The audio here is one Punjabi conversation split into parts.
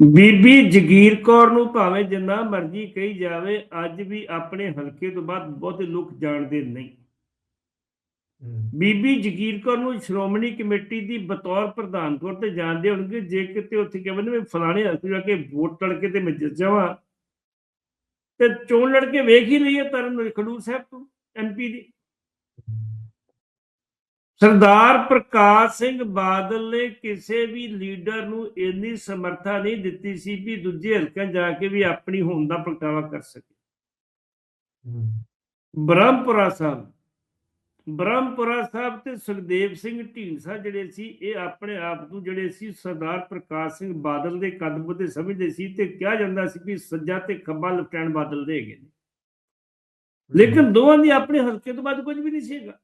ਬੀਬੀ ਜਗੀਰ ਕੌਰ ਨੂੰ ਭਾਵੇਂ ਜਿੰਨਾ ਮਰਜ਼ੀ ਕਹੀ ਜਾਵੇ ਅੱਜ ਵੀ ਆਪਣੇ ਹਲਕੇ ਤੋਂ ਬਾਅਦ ਬਹੁਤੇ ਲੋਕ ਜਾਣਦੇ ਨਹੀਂ। ਬੀਬੀ ਜਗੀਰ ਕੌਰ ਨੂੰ ਸ਼੍ਰੋਮਣੀ ਕਮੇਟੀ ਦੀ ਬਤੌਰ ਪ੍ਰਧਾਨ ਤੌਰ ਤੇ ਜਾਣਦੇ ਹੋਣਗੇ ਜੇ ਕਿਤੇ ਉੱਥੇ ਕਹਿੰਦੇ ਵੀ ਫਲਾਣੇ ਹਲਕੇ ਜਾ ਕੇ ਵੋਟ ਲੜ ਕੇ ਤੇ ਮੈਂ ਜਿੱਤ ਜਾਵਾਂ। ਤੇ ਚੋਣ ਲੜ ਕੇ ਵੇਖ ਹੀ ਲਈਏ ਤਰਨ ਖਡੂਰ ਸਾਹਿਬ ਤੋਂ ਐਮਪੀ ਦੀ। ਸਰਦਾਰ ਪ੍ਰਕਾਸ਼ ਸਿੰਘ ਬਾਦਲ ਨੇ ਕਿਸੇ ਵੀ ਲੀਡਰ ਨੂੰ ਇੰਨੀ ਸਮਰੱਥਾ ਨਹੀਂ ਦਿੱਤੀ ਸੀ ਵੀ ਦੂਜੇ ਹਲਕਿਆਂ ਜਾ ਕੇ ਵੀ ਆਪਣੀ ਹੋਣ ਦਾ ਪ੍ਰਗਟਾਵਾ ਕਰ ਸਕੇ। ਬ੍ਰਹਮਪੁਰਾ ਸਾਹਿਬ ਬ੍ਰਹਮਪੁਰਾ ਸਾਹਿਬ ਤੇ ਸੁਖਦੇਵ ਸਿੰਘ ਢੀਂਡਸਾ ਜਿਹੜੇ ਸੀ, ਇਹ ਆਪਣੇ ਆਪ ਨੂੰ ਜਿਹੜੇ ਸੀ, ਸਰਦਾਰ ਪ੍ਰਕਾਸ਼ ਸਿੰਘ ਬਾਦਲ ਦੇ ਕਦਮ ਤੇ ਸਮਝਦੇ ਸੀ ਤੇ ਕਿਹਾ ਜਾਂਦਾ ਸੀ ਵੀ ਸੱਜਾ ਤੇ ਖੱਬਾ ਲੈਫਟੈਨੈਂਟ ਬਾਦਲ ਦੇ ਹੈਗੇ ਨੇ। ਲੇਕਿਨ ਦੋਵਾਂ ਦੀ ਆਪਣੇ ਹਲਕੇ ਤੋਂ ਬਾਅਦ ਕੁਝ ਵੀ ਨਹੀਂ ਸੀਗਾ।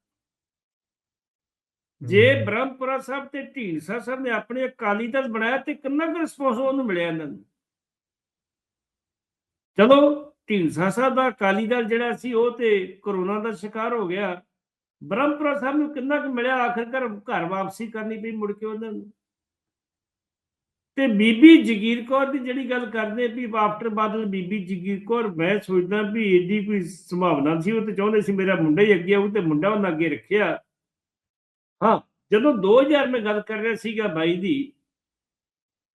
ਜੇ ਬ੍ਰਹਮਪੁਰਾ ਸਾਹਿਬ ਤੇ ਢੀਂਡਸਾ ਸਾਹਿਬ ਨੇ ਆਪਣੇ ਅਕਾਲੀ ਦਲ ਬਣਾਇਆ ਤੇ ਕਿੰਨਾ ਕੁ ਰਿਸਪੌਂਸ ਉਹਨੂੰ ਮਿਲਿਆ ਇਹਨਾਂ ਨੂੰ? ਚਲੋ ਢੀਂਡਸਾ ਸਾਹਿਬ ਦਾ ਅਕਾਲੀ ਦਲ ਜਿਹੜਾ ਸੀ ਉਹ ਤੇ ਕਰੋਨਾ ਦਾ ਸ਼ਿਕਾਰ ਹੋ ਗਿਆ। ਬ੍ਰਹਮਪੁਰਾ ਸਾਹਿਬ ਨੂੰ ਕਿੰਨਾ ਕੁ ਮਿਲਿਆ? ਆਖਰਕਾਰ ਘਰ ਵਾਪਸੀ ਕਰਨੀ ਪਈ ਮੁੜ ਕੇ ਉਹਨਾਂ ਨੂੰ। ਤੇ ਬੀਬੀ ਜਗੀਰ ਕੌਰ ਦੀ ਜਿਹੜੀ ਗੱਲ ਕਰਦੇ ਵੀ ਆਫਟਰ ਬਾਦਲ ਬੀਬੀ ਜਗੀਰ ਕੌਰ ਮੈਂ ਸੋਚਦਾ ਵੀ ਇਹਦੀ ਕੋਈ ਸੰਭਾਵਨਾ ਸੀ ਉਹ ਤੇ ਚਾਹੁੰਦੇ ਸੀ ਮੇਰਾ ਮੁੰਡਾ ਹੀ ਅੱਗੇ ਆਊ ਤੇ ਮੁੰਡਾ ਉਹਨਾਂ ਅੱਗੇ ਰੱਖਿਆ। ਹਾਂ, ਜਦੋਂ 2000 ਮੈਂ ਗੱਲ ਕਰ ਰਿਹਾ ਸੀਗਾ ਬਾਈ ਦੀ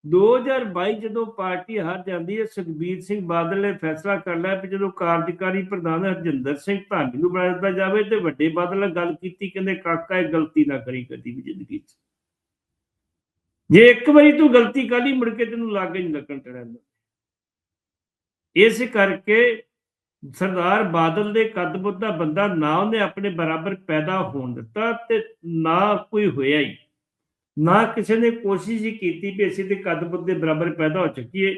2022 ਜਦੋਂ ਪਾਰਟੀ ਹਾਰ ਜਾਂਦੀ ਹੈ, ਸੁਖਬੀਰ ਸਿੰਘ ਬਾਦਲ ਨੇ ਫੈਸਲਾ ਕਰ ਲਿਆ ਕਿ ਜਦੋਂ ਕਾਰਜਕਾਰੀ ਪ੍ਰਧਾਨ ਹਰਜਿੰਦਰ ਸਿੰਘ ਧਾਮੀ ਨੂੰ ਬਣਾ ਦਿੱਤਾ ਜਾਵੇ ਤੇ ਵੱਡੇ ਬਾਦਲ ਨਾਲ ਗੱਲ ਕੀਤੀ, ਕਹਿੰਦੇ ਕਾਕਾ ਇਹ ਗਲਤੀ ਨਾ ਕਰੀ ਕਦੀ ਵੀ ਜ਼ਿੰਦਗੀ 'ਚ। ਜੇ ਇੱਕ ਵਾਰੀ ਤੂੰ ਗਲਤੀ ਕਰ ਲਈ, ਮੁੜ ਕੇ ਤੈਨੂੰ ਲਾਗੇ ਨਹੀਂ ਲੱਗਣ ਟੜਦਾ ਇਸ ਕਰਕੇ ਸਰਦਾਰ ਬਾਦਲ ਦੇ ਕਦਬੁੱਧ ਦਾ ਬੰਦਾ ਨਾ ਉਹਨੇ ਆਪਣੇ ਬਰਾਬਰ ਪੈਦਾ ਹੋਣ ਦਿੱਤਾ ਤੇ ਨਾ ਕੋਈ ਹੋਇਆ ਹੀ। ਨਾ ਕਿਸੇ ਨੇ ਕੋਸ਼ਿਸ਼ ਹੀ ਕੀਤੀ ਵੀ ਅਸੀਂ ਤੇ ਕਦਬੁੱਧ ਦੇ ਬਰਾਬਰ ਪੈਦਾ ਹੋ ਚੁੱਕੀਏ।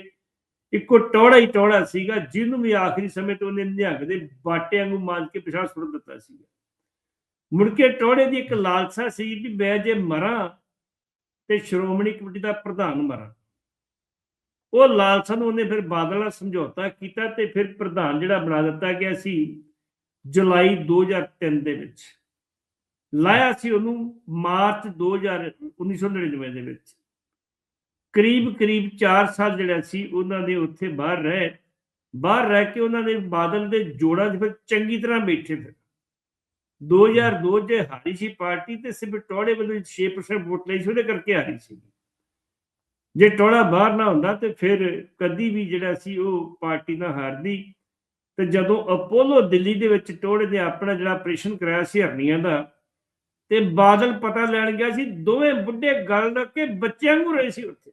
ਇੱਕੋ ਟੋੜਾ ਹੀ ਟੋੜਾ ਸੀਗਾ, ਜਿਹਨੂੰ ਵੀ ਆਖਰੀ ਸਮੇਂ ਤੇ ਉਹਨੇ ਨਿਹੰਗ ਦੇ ਬਾਟਿਆਂ ਨੂੰ ਮਾਰ ਕੇ ਪਿਛਾਂ ਸੁੱਟ ਦਿੱਤਾ ਸੀ ਮੁੜ ਕੇ ਟੋੜੇ ਦੀ ਇੱਕ ਲਾਲਸਾ ਸੀ ਵੀ ਮੈਂ ਜੇ ਮਰਾਂ ਤੇ ਸ਼੍ਰੋਮਣੀ ਕਮੇਟੀ ਦਾ ਪ੍ਰਧਾਨ ਮਰਾਂ। ਉਹ ਲਾਲਸਾ ਨੂੰ ਉਹਨੇ ਫਿਰ ਬਾਦਲ ਨਾਲ ਸਮਝੌਤਾ ਕੀਤਾ ਤੇ ਫਿਰ ਪ੍ਰਧਾਨ ਜਿਹੜਾ ਬਣਾ ਦਿੱਤਾ ਗਿਆ ਸੀ ਜੁਲਾਈ 2003 ਦੇ ਵਿੱਚ। ਲਾਇਆ ਸੀ ਉਹਨੂੰ ਮਾਰਚ 2000 1999 ਦੇ ਵਿੱਚ। ਕਰੀਬ ਕਰੀਬ 4 ਸਾਲ ਜਿਹੜਾ ਸੀ ਉਹਨਾਂ ਦੇ ਉੱਥੇ ਬਾਹਰ ਰਹੇ। ਬਾਹਰ ਰਹਿ ਕੇ ਉਹਨਾਂ ਨੇ ਬਾਦਲ ਦੇ ਜੋੜਾਂ 'ਚ ਫਿਰ ਚੰਗੀ ਤਰ੍ਹਾਂ ਬੈਠੇ ਫਿਰ। 2002 ਜੇ ਹਾਰੀ ਸੀ ਪਾਰਟੀ ਤੇ ਸਿਰਫ ਟੋੜੇ ਵੱਲੋਂ 6% ਵੋਟ ਲਈ ਸੀ, ਉਹਦੇ ਕਰਕੇ ਹਾਰੀ ਸੀ। ਜੇ ਟੋਲਾ ਬਾਹਰ ਨਾ ਹੁੰਦਾ ਤੇ ਫਿਰ ਕਦੀ ਵੀ ਜਿਹੜਾ ਸੀ ਉਹ ਪਾਰਟੀ ਨਾਲ ਹਾਰਦੀ। ਤੇ ਜਦੋਂ ਅਪੋਲੋ ਦਿੱਲੀ ਦੇ ਵਿੱਚ ਟੋਲੇ ਨੇ ਆਪਣਾ ਜਿਹੜਾ ਆਪਰੇਸ਼ਨ ਕਰਾਇਆ ਸੀ ਹਰਨੀਆਂ ਦਾ, ਤੇ ਬਾਦਲ ਪਤਾ ਲੈਣ ਗਿਆ ਸੀ ਦੋਵੇਂ ਬੁੱਢੇ ਗੱਲ ਲੱਗ ਕੇ ਬੱਚਿਆਂ ਨੂੰ ਰਹੇ ਸੀ ਉੱਥੇ।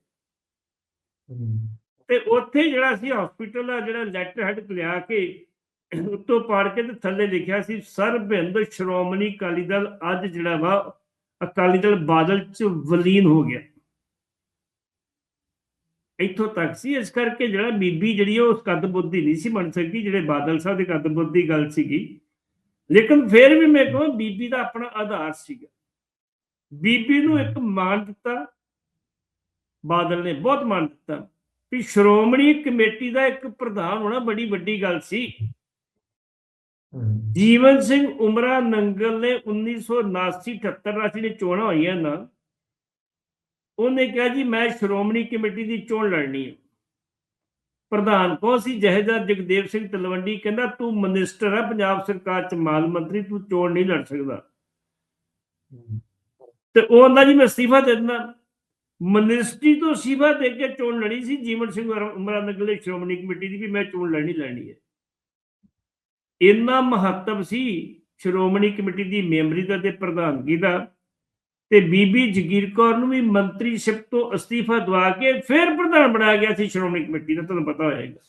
ਤੇ ਉੱਥੇ ਜਿਹੜਾ ਸੀ ਹਸਪੀਟਲ ਆ, ਜਿਹੜਾ ਲੈਟਰ ਹੈਡ ਲਿਆ ਕੇ ਉੱਤੋਂ ਪਾੜ ਕੇ ਤੇ ਥੱਲੇ ਲਿਖਿਆ ਸੀ ਸਰਬਹਿੰਦ ਸ਼੍ਰੋਮਣੀ ਅਕਾਲੀ ਦਲ ਅੱਜ ਜਿਹੜਾ ਵਾ, ਅਕਾਲੀ ਦਲ ਬਾਦਲ ਚ ਵਲੀਨ ਹੋ ਗਿਆ। ਇੱਥੋਂ ਤੱਕ ਸੀ, ਇਸ ਕਰਕੇ ਜਿਹੜਾ ਬੀਬੀ ਜਿਹੜੀ ਉਹ ਉਸ ਕਦ ਬੁੱਧੀ ਨਹੀਂ ਸੀ ਬਣ ਸਕੀ, ਜਿਹੜੇ ਬਾਦਲ ਸਾਹਿਬ ਦੇ ਕਦ ਬੁੱਧੀ ਗੱਲ ਸੀਗੀ। ਲੇਕਿਨ ਫਿਰ ਵੀ ਮੈਂ ਕਹਾਂ ਬੀਬੀ ਦਾ ਆਪਣਾ ਆਧਾਰ ਸੀਗਾ। ਬੀਬੀ ਨੂੰ ਇੱਕ ਮਾਨ ਦਿੱਤਾ। ਬਾਦਲ ਨੇ ਬਹੁਤ ਮਾਨ ਦਿੱਤਾ ਵੀ ਸ਼੍ਰੋਮਣੀ ਕਮੇਟੀ ਦਾ ਇੱਕ ਪ੍ਰਧਾਨ ਹੋਣਾ ਬੜੀ ਵੱਡੀ ਗੱਲ ਸੀ। ਜੀਵਨ ਸਿੰਘ ਉਮਰਾ ਨੰਗਲ ਨੇ 1979 78 ਰਾਸ਼ੀ ਨੇ ਚੋਣਾਂ ਹੋਈਆਂ ਨਾ ਉਹਨੇ ਕਿਹਾ ਜੀ, ਮੈਂ ਸ਼੍ਰੋਮਣੀ ਕਮੇਟੀ ਦੀ ਚੋਣ ਲੜਨੀ ਹੈ। ਪ੍ਰਧਾਨ ਕੌਣ ਸੀ? ਜਹੇਦਾਰ ਜਗਦੇਵ ਸਿੰਘ ਤਲਵੰਡੀ ਕਹਿੰਦਾ, ਤੂੰ ਮਨਿਸਟਰ ਹੈ ਪੰਜਾਬ ਸਰਕਾਰ ਚ ਮਾਲ ਮੰਤਰੀ, ਤੂੰ ਚੋਣ ਨਹੀਂ ਲੜ ਸਕਦਾ। ਤੇ ਉਹ ਕਹਿੰਦਾ ਜੀ, ਮੈਂ ਅਸਤੀਫਾ ਦੇ ਦਿੰਦਾ। ਮਿਨਿਸਟਰੀ ਤੋਂ ਅਸਤੀਫਾ ਦੇ ਕੇ ਚੋਣ ਲੜੀ ਸੀ, ਜੀਵਨ ਸਿੰਘ ਉਮਰਾ ਦੇ ਸ਼੍ਰੋਮਣੀ ਕਮੇਟੀ ਦੀ ਵੀ ਮੈਂ ਚੋਣ ਲੜਨੀ ਲੈਣੀ ਹੈ। ਇੰਨਾ ਮਹੱਤਵ ਸੀ ਸ਼੍ਰੋਮਣੀ ਕਮੇਟੀ ਦੀ ਮੈਂਬਰੀ ਦਾ ਤੇ ਪ੍ਰਧਾਨਗੀ ਦਾ। ਤੇ ਬੀਬੀ ਜਗੀਰ ਕੌਰ ਨੂੰ ਵੀ ਮੰਤਰੀ ਸ਼ਿਪ ਤੋਂ ਅਸਤੀਫਾ ਦਵਾ ਕੇ ਫਿਰ ਪ੍ਰਧਾਨ ਬਣਾਇਆ ਗਿਆ ਸੀ ਸ਼੍ਰੋਮਣੀ ਕਮੇਟੀ ਦਾ, ਤੁਹਾਨੂੰ ਪਤਾ ਹੋਏਗਾ